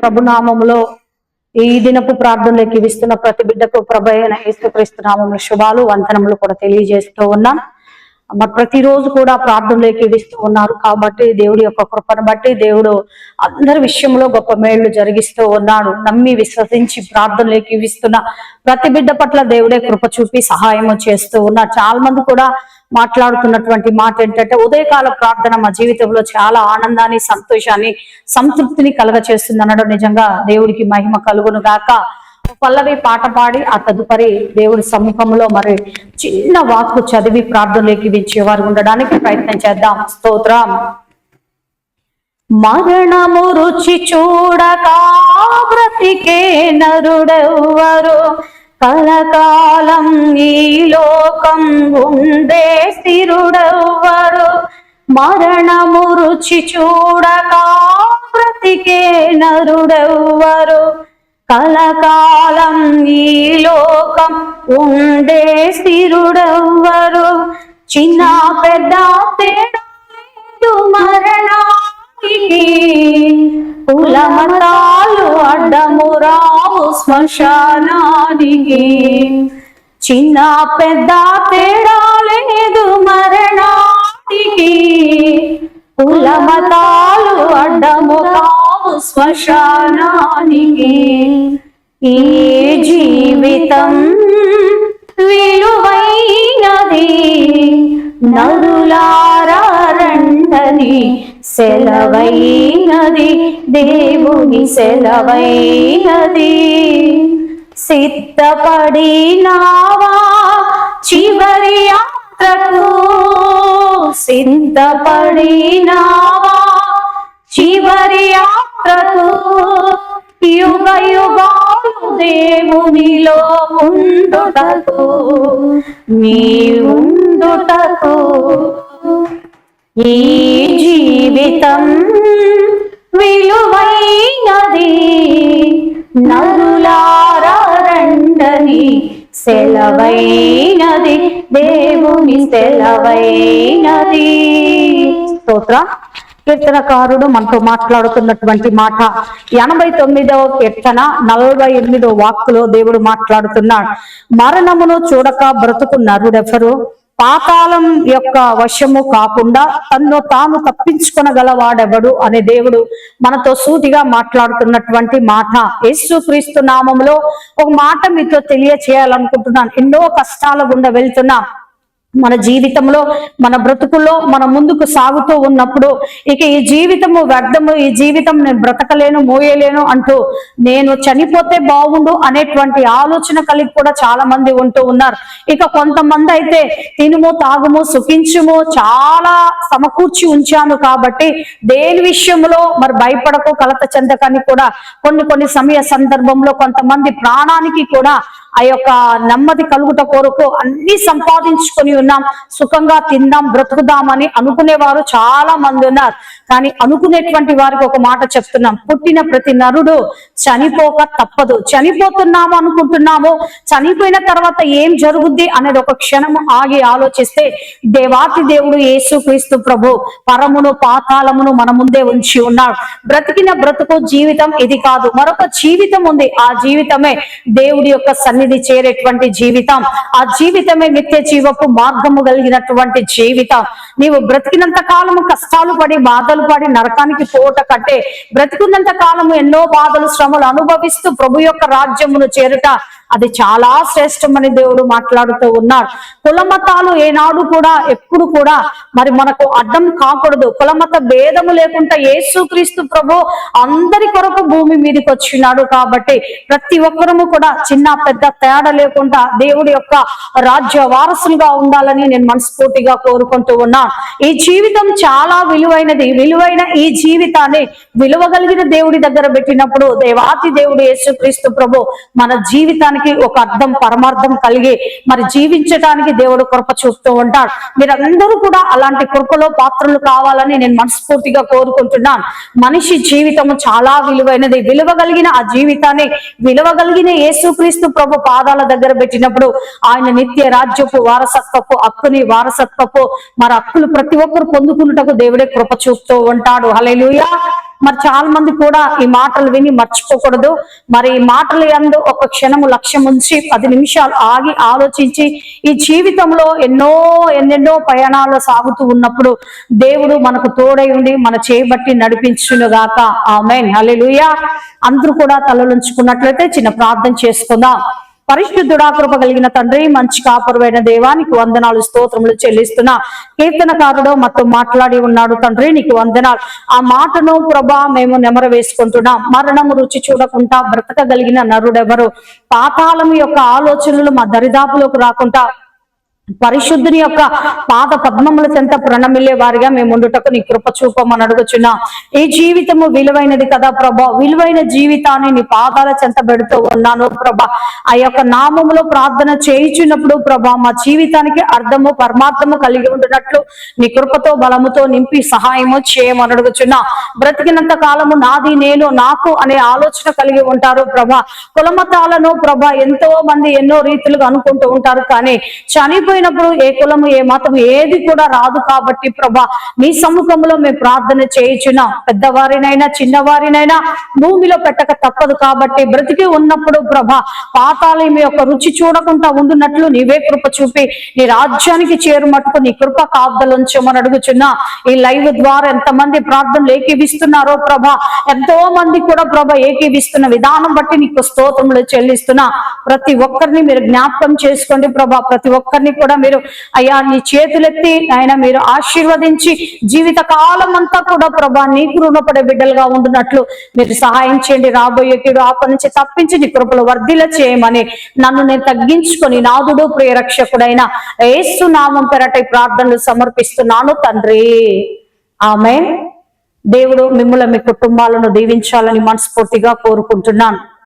ప్రభునామంలో ఈ దినపు ప్రార్థనలోకి ఇస్తున్న ప్రతి బిడ్డకు ప్రభు అయిన యేసుక్రీస్తు నామంలో శుభాలు వంతనములు కూడా తెలియజేస్తూ ఉన్నాం. మరి ప్రతిరోజు కూడా ప్రార్థనలోకి ఇస్తూ ఉన్నారు. కాబట్టి దేవుడి యొక్క కృపను బట్టి దేవుడు అందరి విషయంలో గొప్ప మేళ్ళు జరిగిస్తూ ఉన్నాడు. నమ్మి విశ్వసించి ప్రార్థనలోకి ఇస్తున్న ప్రతి బిడ్డ పట్ల దేవుడే కృప చూపి సహాయం చేస్తూ ఉన్నారు. చాలా మంది కూడా మాట్లాడుతున్నటువంటి మాట ఏంటంటే ఉదయకాల ప్రార్థన మా జీవితంలో చాలా ఆనందాన్ని సంతోషాన్ని సంతృప్తిని కలగ చేస్తుంది అనడం నిజంగా దేవుడికి మహిమ కలుగును గాక. పల్లవి పాట పాడి ఆ తదుపరి దేవుడి సముఖంలో మరి చిన్న వాక్కు చదివి ప్రార్థనలోకి విచ్చేవారు ఉండడానికి ప్రయత్నం చేద్దాం. స్తోత్రం. మరణము రుచి చూడక బ్రతికే నరుడెవ్వరు. కలకాలం ఈ లోకం ఉందే స్థిరుడెవ్వరు. మరణము రుచి చూడక బ్రతికే నరుడెవ్వరు. కలకాలం ఈ లోకం ఉండే స్థిరుడెవ్వరు చిన్న పెద్ద తేడా మరణానికి. కులమతాలు అడ్డము రావు శ్మశానానికి. చిన్న పెద్ద తేడా లేదు మరణానికి. కులమతాలు అడ్డము శ్మశానానికి ఈ జీవితం విలువైనది. నరులారండని సెలవైనది. దేవుని సెలవైనది. సిద్ధపడినావా చివరి యాత్రకు. సిద్ధపడినావా చివరి యాత్రకు యుగ యుగాలు దేవునిలో ఉండుటకు మీ ఉండుటకు ఈ జీవితం విలువైనది. నరులారండని సెలవైనది దేవుని సెలవైనది. స్తోత్ర. కీర్తనకారుడు మనతో మాట్లాడుతున్నటువంటి మాట. ఎనభై తొమ్మిదవ కీర్తన నలభై ఎనిమిదో వాక్కులో దేవుడు మాట్లాడుతున్నాడు. మరణమును చూడక బ్రతుకు నరుడెవరు పాతాళం యొక్క వశము కాకుండా తన్ను తాను తప్పించుకొనగలవాడెవడు అనే దేవుడు మనతో సూటిగా మాట్లాడుతున్నటువంటి మాట. యేసు క్రీస్తు నామంలో ఒక మాట మీతో తెలియచేయాలనుకుంటున్నాను. ఎన్నో కష్టాల గుండా వెళ్తున్నాం. మన జీవితంలో మన బ్రతుకుల్లో మన ముందుకు సాగుతూ ఉన్నప్పుడు ఇక ఈ జీవితము వ్యర్థము ఈ జీవితం నేను బ్రతకలేను మోయలేను అంటూ నేను చనిపోతే బాగుండు అనేటువంటి ఆలోచన కలిగి కూడా చాలా మంది ఉంటూ ఉన్నారు. ఇక కొంతమంది అయితే తినుము తాగుము సుఖించుము చాలా సమకూర్చి ఉంచాను కాబట్టి దేని విషయంలో మరి భయపడకు కలత చెందకని కూడా కొన్ని కొన్ని సమయ సందర్భంలో కొంతమంది ప్రాణానికి కూడా ఆ యొక్క నెమ్మది కలుగుట కొరకు అన్ని సంపాదించుకొని ఉన్నాం సుఖంగా తిందాం బ్రతుకుదామని అనుకునేవారు చాలా మంది ఉన్నారు. కానీ అనుకునేటువంటి వారికి ఒక మాట చెప్తున్నాం పుట్టిన ప్రతి నరుడు చనిపోక తప్పదు. చనిపోతున్నాము అనుకుంటున్నాము చనిపోయిన తర్వాత ఏం జరుగుద్ది అనేది ఒక క్షణం ఆగి ఆలోచిస్తే దేవాతి దేవుడు యేసు క్రీస్తు ప్రభు పరమును పాతాళమును మన ముందే ఉంచి ఉన్నాడు. బ్రతికిన బ్రతుకు జీవితం ఇది కాదు మరొక జీవితం ఉంది. ఆ జీవితమే దేవుడి యొక్క సన్ని సన్నిధి చేరేటువంటి జీవితం ఆ జీవితమే నిత్య జీవపు మార్గము కలిగినటువంటి జీవితం. నీవు బ్రతికినంత కాలము కష్టాలు పడి బాధలు పడి నరకానికి పోట కంటే బ్రతికున్నంత కాలము ఎన్నో బాధలు శ్రమలు అనుభవిస్తూ ప్రభు యొక్క రాజ్యమును చేరుట అది చాలా శ్రేష్టమని దేవుడు మాట్లాడుతూ ఉన్నారు. కులమతాలు ఏనాడు కూడా ఎప్పుడు కూడా మరి మనకు అడ్డం కాకూడదు. కులమత భేదము లేకుండా యేసుక్రీస్తు ప్రభు అందరి కొరకు భూమి మీదకి వచ్చినాడు కాబట్టి ప్రతి ఒక్కరము కూడా చిన్న పెద్ద తేడా లేకుండా దేవుడి యొక్క రాజ్య వారసులుగా ఉండాలని నేను మనస్ఫూర్తిగా కోరుకుంటూ ఉన్నా. ఈ జీవితం చాలా విలువైనది. విలువైన ఈ జీవితాన్ని విలువగలిగిన దేవుడి దగ్గర పెట్టినప్పుడు దేవాతి దేవుడు యేసుక్రీస్తు ప్రభు మన జీవితానికి ఒక అర్థం పరమార్థం కలిగి మరి జీవించటానికి దేవుడు కృప చూస్తూ ఉంటాడు. మీరందరూ కూడా అలాంటి కృపలో పాత్రలు కావాలని నేను మనస్ఫూర్తిగా కోరుకుంటున్నాను మనిషి జీవితం చాలా విలువైనది. విలువగలిగిన ఆ జీవితాన్ని విలువగలిగిన యేసుక్రీస్తు ప్రభు పాదాల దగ్గర పెట్టినప్పుడు ఆయన నిత్య రాజ్యపు వారసత్వపు హక్కుని వారసత్వపు మరి హక్కులు ప్రతి ఒక్కరు పొందుకున్నటకు దేవుడే కృప చూస్తూ ఉంటాడు. హల్లెలూయా. మరి చాలా మంది కూడా ఈ మాటలు విని మర్చిపోకూడదు. మరి ఈ మాటలు ఎందు ఒక క్షణము లక్ష్యం ఉంచి పది నిమిషాలు ఆగి ఆలోచించి ఈ జీవితంలో ఎన్నో ఎన్నెన్నో ప్రయాణాలు సాగుతూ ఉన్నప్పుడు దేవుడు మనకు తోడై ఉండి మన చేయబట్టి నడిపించునుగాక. ఆమెన్. హల్లెలూయా. అందరూ కూడా తలలుంచుకున్నట్లయితే చిన్న ప్రార్థన చేసుకుందాం. పరిశుద్ధుడా కృప కలిగిన తండ్రి మంచి కాపురమైన దేవానికి వందనాలు స్తోత్రములు చెల్లిస్తున్నా. కీర్తనకారుడు మాతో మాట్లాడి ఉన్నాడు తండ్రి నీకు వందనాలు. ఆ మాటను ప్రభా మేము నెమర వేసుకుంటున్నాం. మరణము రుచి చూడకుండా బ్రతకగలిగిన నరుడెవరు? పాతాళం యొక్క ఆలోచనలు మా దరిదాపులోకి రాకుండా పరిశుద్ధుని యొక్క పాద పద్మముల చెంత ప్రణమిల్లే వారిగా మేము ఉండుటకు నీ కృప చూపమని అడుగుచున్నా. ఈ జీవితము విలువైనది కదా ప్రభా. విలువైన జీవితాన్ని నీ పాదాల చెంత పెడుతూ ఉన్నాను ప్రభా. ఆ యొక్క నామములో ప్రార్థన చేయుచున్నప్పుడు ప్రభా మా జీవితానికి అర్థము పరమార్థము కలిగి ఉండినట్లు నీ కృపతో బలముతో నింపి సహాయము చేయమని అడుగుచున్నా. బ్రతికినంత కాలము నాది నేను నాకు అనే ఆలోచన కలిగి ఉంటారు ప్రభా. కులమతాలను ప్రభా ఎంతో మంది ఎన్నో రీతులుగా అనుకుంటూ ఉంటారు కానీ చనిపోయినప్పుడు ఏ కులము ఏ మతము ఏది కూడా రాదు కాబట్టి ప్రభా నీ సముఖంలో మేము ప్రార్థన చేయుచున్నాం పెద్దవారినైనా చిన్నవారినైనా భూమిలో పెట్టక తప్పదు కాబట్టి బ్రతికి ఉన్నప్పుడు ప్రభా పాతాళం యొక్క రుచి చూడకుండా ఉండునట్లు నీవే కృప చూపి నీ రాజ్యానికి చేరుమట్టుకు నీ కృప కాపుదలుంచమని అడుగుచున్నా. ఈ లైవ్ ద్వారా ఎంతమంది ప్రార్థనలు ఏకీవిస్తున్నారో ప్రభా ఎంతో మంది కూడా ప్రభా ఏకీవిస్తున్న విధానం బట్టి నీకు స్తోత్రములు చెల్లిస్తున్నా. ప్రతి ఒక్కరిని మీరు జ్ఞాపకం చేసుకోండి ప్రభా ప్రతి ఒక్కరిని కూడా మీరు అయ్యా నీ చేతులెత్తి ఆయన మీరు ఆశీర్వదించి జీవిత కాలం అంతా కూడా ప్రభా నీకు రుణపడే బిడ్డలుగా ఉండునట్లు మీరు సహాయం చేయండి. రాబోయే కీడు ఆప నుంచి తప్పించి నీ కృపలు వర్ధిల చేయమని నన్ను నేను తగ్గించుకొని నాదుడు ప్రియరక్షకుడైన ఏసు నామం పెరట ప్రార్థనలు సమర్పిస్తున్నాను తండ్రి. ఆమె దేవుడు మిమ్మల్ని మీ కుటుంబాలను దీవించాలని మనస్ఫూర్తిగా కోరుకుంటున్నాను.